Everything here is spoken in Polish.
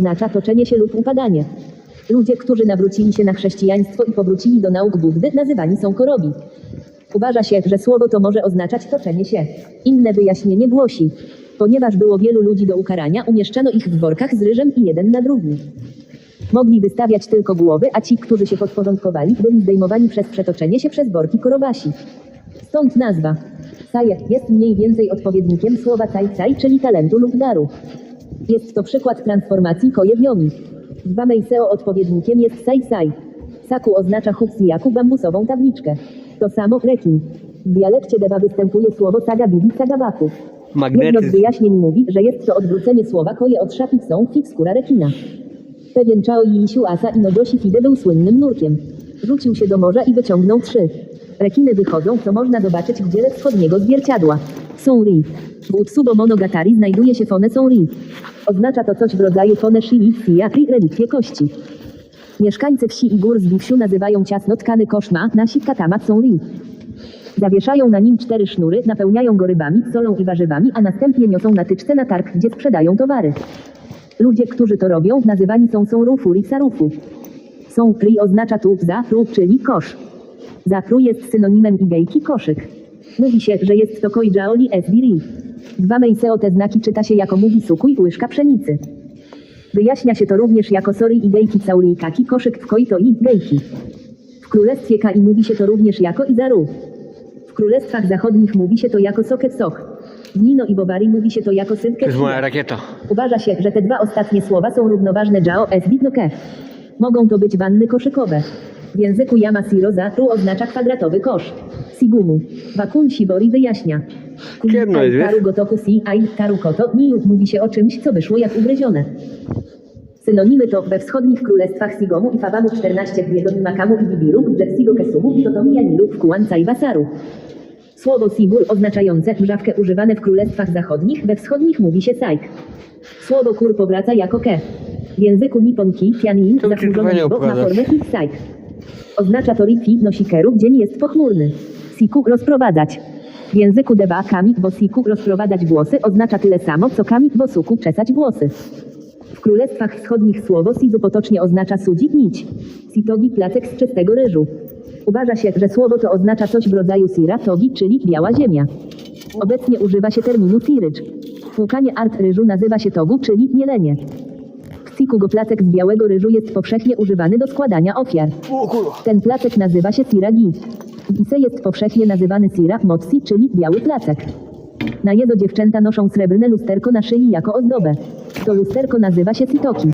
oznacza toczenie się lub upadanie. Ludzie, którzy nawrócili się na chrześcijaństwo i powrócili do nauk Buddy, nazywani są korobi. Uważa się, że słowo to może oznaczać toczenie się. Inne wyjaśnienie głosi. Ponieważ było wielu ludzi do ukarania, umieszczano ich w workach z ryżem i jeden na drugi. Mogli wystawiać tylko głowy, a ci, którzy się podporządkowali, byli zdejmowani przez przetoczenie się przez worki korobasi. Stąd nazwa. Saje jest mniej więcej odpowiednikiem słowa caj, czyli talentu lub daru. Jest to przykład transformacji koje w yomi. W Bameiseo odpowiednikiem jest sai sai. Saku oznacza huksijaku bambusową tabliczkę. To samo rekin. W dialekcie deba występuje słowo saga bibi sagabaku. Jedno z Magnetyzm. wyjaśnień mówi, że jest to odwrócenie słowa koje od szapik są fit skóra rekina. Pewien Chao Yinsiu Asa Inodoshi Fide był słynnym nurkiem. Rzucił się do morza i wyciągnął trzy. Rekiny wychodzą, co można zobaczyć w dziele wschodniego zwierciadła. Są ri. W Utsubo Monogatari znajduje się fone są ri. Oznacza to coś w rodzaju fone shiri, fia, ri, relikwie kości. Mieszkańcy wsi i gór z Biwsiu nazywają ciasno tkany koszma, nasi katama są ri. Zawieszają na nim cztery sznury, napełniają go rybami, solą i warzywami, a następnie niosą na tyczce na targ, gdzie sprzedają towary. Ludzie, którzy to robią, nazywani są są i sarufu. Są oznacza tu za ru, czyli kosz. Za ru jest synonimem igejki koszyk. Mówi się, że jest to koi jaoli esbiri. W Wameiseo te znaki czyta się jako mówi sukuj łyżka pszenicy. Wyjaśnia się to również jako sori igejki cauli kaki koszyk w koi to i gejki. W królestwie Kai mówi się to również jako izaru. W królestwach zachodnich mówi się to jako soket sok. W Nino i Bobari mówi się to jako synkę To jest moja rakieta. Uważa się, że te dwa ostatnie słowa są równoważne Jao es no ke. Mogą to być wanny koszykowe. W języku Yamasiro za tu oznacza kwadratowy kosz. Sigumu. Wakun Shibori wyjaśnia. Ciemno jest, wiesz? Karu gotoku si ai karu koto niu mówi się o czymś, co wyszło jak ugryzione. Synonimy to we wschodnich królestwach Sigomu i Fawamu 14 w Wiedomi Makamu i Bibiru, Jetsigo Kesumu i Totomi Janilu w Kuanca i Wasaru. Słowo sigur oznaczające mrzawkę używane w królestwach zachodnich, we wschodnich mówi się saik. Słowo kur powraca jako ke. W języku nipponki tianin ma opowiadasz. formę saik. Oznacza to rifi nosikeru, dzień jest pochmurny. Siku rozprowadzać. W języku deba kami, bo siku rozprowadzać włosy oznacza tyle samo, co kami, bo suku czesać włosy. W królestwach wschodnich słowo sizu potocznie oznacza sudzik nić. Sitogi placek z czystego ryżu. Uważa się, że słowo to oznacza coś w rodzaju sira togi, czyli biała ziemia. Obecnie używa się terminu sirycz. Płukanie art ryżu nazywa się togu, czyli mielenie. Sikugo placek z białego ryżu jest powszechnie używany do składania ofiar. Ten placek nazywa się siragi. W Ise jest powszechnie nazywany sira motsi, czyli biały placek. Na jezo dziewczęta noszą srebrne lusterko na szyi jako ozdobę. To lusterko nazywa się sitoki.